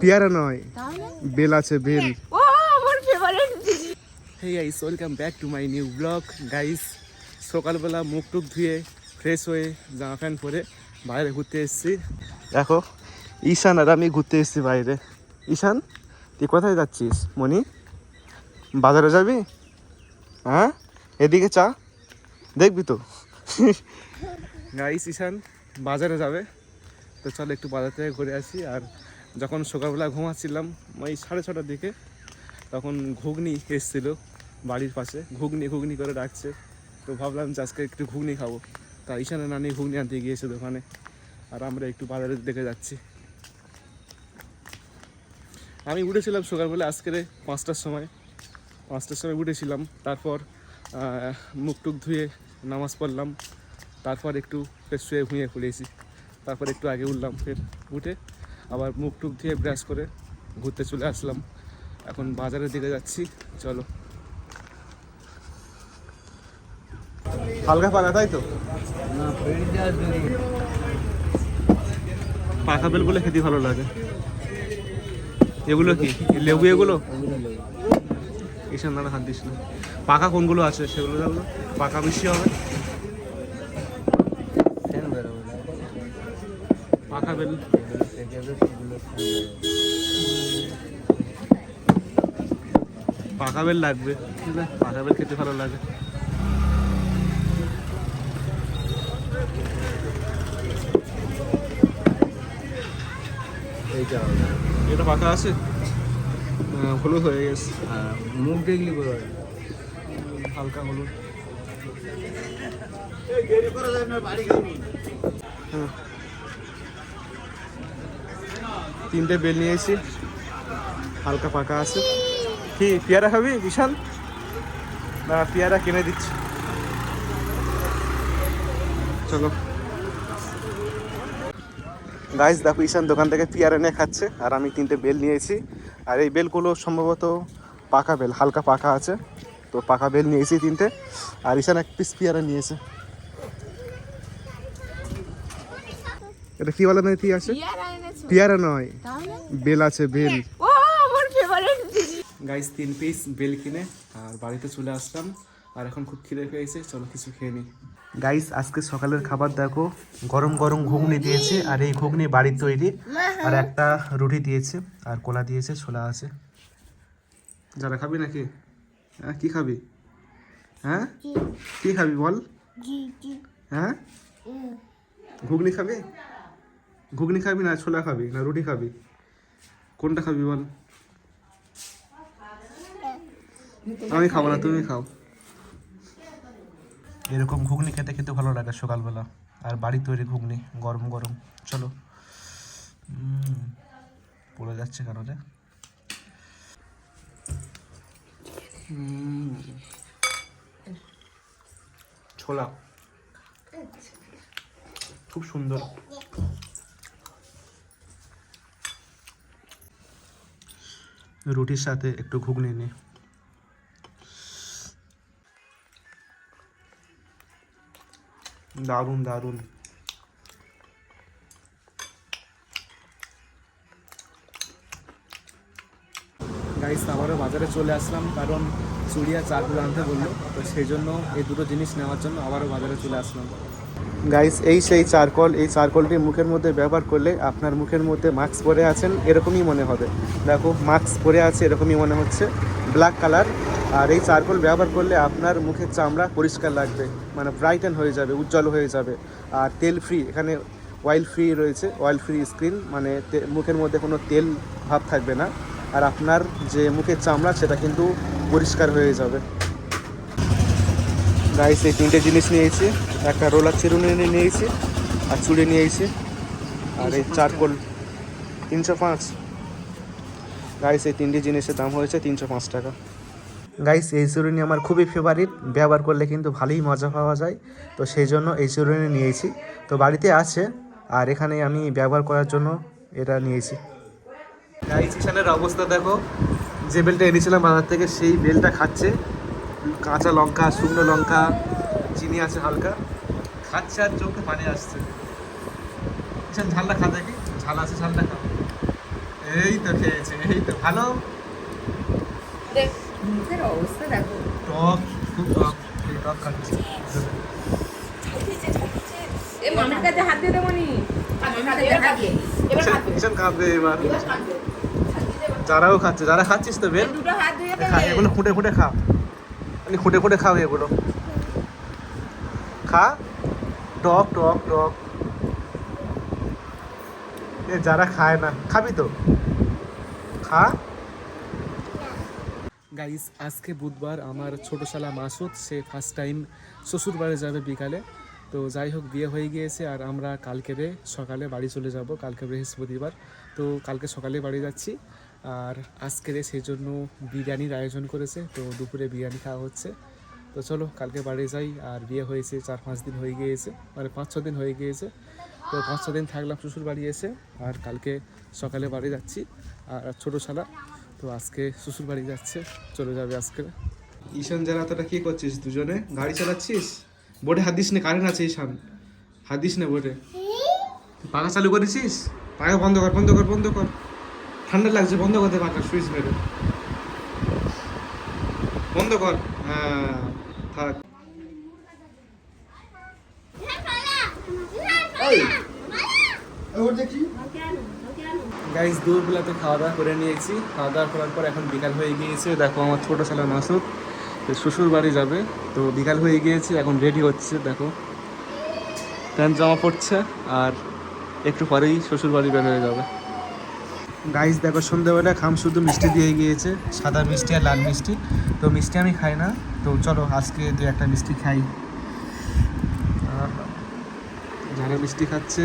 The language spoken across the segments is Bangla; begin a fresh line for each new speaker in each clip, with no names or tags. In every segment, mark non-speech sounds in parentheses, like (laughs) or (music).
পেয়ারা নয় বেল আছে বেল।
ও আমার favourite
hey guys welcome back to my new blog guys সকালবেলা মুখ টুক ধুয়ে ফ্রেশ হয়ে জামা প্যান্ট পরে বাইরে ঘুরতে এসেছি। দেখো ঈশান আর আমি ঘুরতে এসেছি বাইরে। ঈশান তুই কোথায় যাচ্ছিস মনি? বাজারে যাবি? হ্যাঁ? এদিকে চা দেখবি তো। (laughs) গাইস ঈশান বাজারে যাবে। তো চলো একটু বাজার থেকে ঘুরে আসি আর যখন সকালবেলা ঘুমাচ্ছিলাম, ওই সাড়ে ছটার দিকে, তখন ঘুগনি এসেছিল বাড়ির পাশে। ঘুগনি ঘুগনি করে ডাকছে। তো ভাবলাম যে আজকে একটু ঘুগনি খাব। তা ঈশানে নানি ঘুগনি আনতে গিয়েছে দোকানে। আর আমরা একটু বাজারে দেখে যাচ্ছি। আমি উঠেছিলাম সকালবেলা আজকের পাঁচটার সময়। পাঁচটার সময় উঠেছিলাম। তারপর মুখ টুক ধুয়ে নামাজ পড়লাম। তারপর একটু ফ্রেশ হয়ে ঘুমিয়ে পড়েছি। তারপর একটু আগে উঠলাম ফের। উঠে আবার মুখ টুক ধুয়ে ব্রাশ করে ঘুরতে চলে আসলাম। এখন বাজারের দিকে যাচ্ছি চলো। হালকা পাকা তাই তো? পাকা বেলগুলো খেতে ভালো লাগে। এগুলো কি? লেবু এগুলো? এসব নানা হাত দিস না। পাকা কোনগুলো আছে সেগুলো যাব পাকা বেশি হবে। পাকা বেল। পাকা বেল লাগবে পাকা বেল খেতে ভালো লাগে।
এইটা
এটা পাকা আছে? হ্যাঁ, হলুদ হয়ে গেছে।
মুখ দেখলি বড়
হালকা হলুদ। হ্যাঁ। তিনটে বেল নিয়ে নিয়েছি। হালকা পাকা আছে। কি, পেয়ারা খাবি, বিশাল? না, পেয়ারা কিনে দিচ্ছি। চলো। গাইস দেখো, ঈশান দোকান থেকে পেয়ারা এনে খাচ্ছে, আর আমি তিনটে বেল নিয়েছি। আর এই বেলগুলো সম্ভবত পাকা বেল, হালকা পাকা আছে। তো পাকা বেল নিয়েছি তিনটে। আর ঈশান এক পিস পেয়ারা নিয়েছে। এটা কি বলা আছে? পেয়ারা নয় বেল আছে বেল।
ও আমার ফেভারিট
গাইস তিন পিস বেল কিনে আর বাড়িতে চলে আসলাম। আর এখন খুব খিদে পেয়েছে চলো কিছু খেয়ে নিই গাইস আজকে সকালের খাবার দেখো গরম গরম ঘুগনি দিয়েছে আর এই ঘুগনি বাড়ির তৈরি। আর একটা রুটি দিয়েছে আর কোলা দিয়েছে ছোলা আছে। যারা খাবি নাকি? হ্যাঁ কি খাবি? হ্যাঁ? কি খাবি বল? হ্যাঁ? ঘুগনি খাবি? ঘুগনি খাবি না ছোলা খাবি না রুটি খাবি? কোনটা খাবি বল? আমি খাব না, তুমি খাও। এরকম ঘুগনি খেতে খেতে ভালো লাগে সকালবেলা। আর বাড়ি তৈরি ঘুগনি, গরম গরম। চলো। পড়ে যাচ্ছে কেন রে? ছোলা। খুব সুন্দর। রুটির সাথে একটু ঘুগনি নিই। দারুণ দারুণ। গাইস আবারও বাজারে চলে আসলাম, কারণ চুড়িয়া চারগুলো আনতে বলল, তো সেই জন্য এই দুটো জিনিস নেওয়ার জন্য আবারও বাজারে চলে আসলাম। গাইস এই সেই চারকল, এই চারকলটি মুখের মধ্যে ব্যবহার করলে আপনার মুখের মধ্যে মাস্ক পরে আছেন, এরকমই মনে হবে। দেখো, মাস্ক পরে আছে, এরকমই মনে হচ্ছে। ব্ল্যাক কালার আর এই চারকোল ব্যবহার করলে আপনার মুখের চামড়া পরিষ্কার লাগবে মানে ব্রাইটেন হয়ে যাবে, উজ্জ্বল হয়ে যাবে। আর তেল ফ্রি এখানে অয়েল ফ্রি রয়েছে অয়েল ফ্রি স্ক্রিন মানে মুখের মধ্যে কোনো তেল ভাব থাকবে না। আর আপনার যে মুখের চামড়া, সেটা কিন্তু পরিষ্কার হয়ে যাবে। গাইস এই তিনটে জিনিস নিয়েছি। একটা রোলার চিরুনি নিয়ে নিয়েছি, আর চুড়ি নিয়েছি, আর এই চারকোল তিনশো পাঁচ। গাইস এই তিনটে জিনিসের দাম হয়েছে তিনশো পাঁচ টাকা। গাইস এই চিরুনি আমার খুবই ফেভারিট ব্যবহার করলে কিন্তু ভালোই মজা পাওয়া যায়। তো সেই জন্য এই চিরুনি নিয়েছি। তো বাড়িতে আছে, আর এখানে আমি ব্যবহার করার জন্য এটা নিয়েছি। গাইস ইশানের অবস্থা দেখো। যে বেলটা এনেছিলাম বাজার থেকে, সেই বেলটা খাচ্ছে। কাঁচা লঙ্কা শুকনো লঙ্কা চিনি আছে হালকা। খাচ্ছে আর চোখে পানি আসছে। ঈশান ঝালটা খা দেখি। ঝাল আছে ঝালটা খা। এই তো খেয়েছে এই তো। ভালো?
মুখের অবস্থা দেখো।
টক খুব টক টক খাচ্ছি।
এ মামির কাছে হাত দিয়ে দেবো নি
এবার যারাও খাচ্ছে যারা খাচ্ছিস তো
হাত
এগুলো খুঁটে খুঁটে খা। খুঁটে খুঁটে খাও এগুলো। খা। টক টক টক। এ, যারা খায় না, খাবি তো? খা। গাইস, আজকে বুধবার আমার ছোট শালা মাসুদ, সে ফার্স্ট টাইম শ্বশুর বাড়ি যাবে বিকালে। তো যাই হোক, বিয়ে হয়ে গিয়েছে আর আমরা কালকেরে সকালে বাড়ি চলে যাব। কালকে বৃহস্পতিবার। তো কালকে সকালে বাড়ি যাচ্ছি। আর আজকে রে সেই জন্য বিরিয়ানির আয়োজন করেছে তো দুপুরে বিরিয়ানি খাওয়া হচ্ছে। তো চলো কালকে বাড়ি যাই আর বিয়ে হয়েছে চার পাঁচ দিন হয়ে গিয়েছে মানে পাঁচ ছ দিন হয়ে গিয়েছে। তো পাঁচ ছ দিন থাকলাম শ্বশুর বাড়ি এসে আর কালকে সকালে বাড়ি যাচ্ছি আর ছোটো শালা তো আজকে শ্বশুর বাড়ি যাচ্ছে চলে যাবে আজকে। ঈশান যারা তোরা কী করছিস দুজনে? গাড়ি চালাচ্ছিস? বোর্ডে হাত দিস না কারেন্ট আছে ঈশান। হাত দিস না বোর্ডে। পাখা চালু করেছিস? পাখা বন্ধ কর বন্ধ কর বন্ধ কর। ঠান্ডা লাগছে বন্ধ করতে পাখা সুইচ মেরে বন্ধ কর। হ্যাঁ থাক। গাইস দুপুরবেলাতে খাওয়া দাওয়া করে নিয়েছি। খাওয়া দাওয়া করার পর এখন বিকাল হয়ে গিয়েছে। দেখো আমার ছোটো ছেলে মাসুদ তো শ্বশুর বাড়ি যাবে। তো বিকাল হয়ে গিয়েছে এখন রেডি হচ্ছে দেখো। প্যান্ট জামা পড়ছে আর একটু পরেই শ্বশুর বাড়ি বের হয়ে যাবে। গাইস দেখো, সন্ধ্যেবেলা খাম শুধু মিষ্টি দিয়ে গিয়েছে, সাদা মিষ্টি আর লাল মিষ্টি। তো মিষ্টি আমি খাই না, তো চলো আজকে দু একটা মিষ্টি খাই। যারা মিষ্টি খাচ্ছে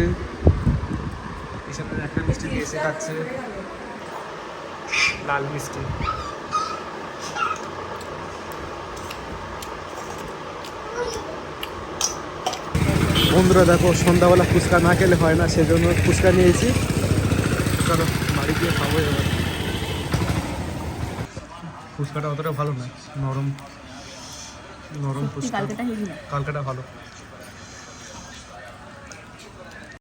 একটা মিষ্টি দিয়েছে খাচ্ছে। লাল মিষ্টি। বন্ধুরা, দেখো, সন্ধ্যাবেলা ফুচকা না খেলে হয় না, সেজন্য ফুচকা নিয়েছি। চলো বাড়ি গিয়ে খাব এবার। ফুচকাটা অতটা ভালো না নরম নরম ফুচকা।
কালকেটা
কালকাটা ভালো।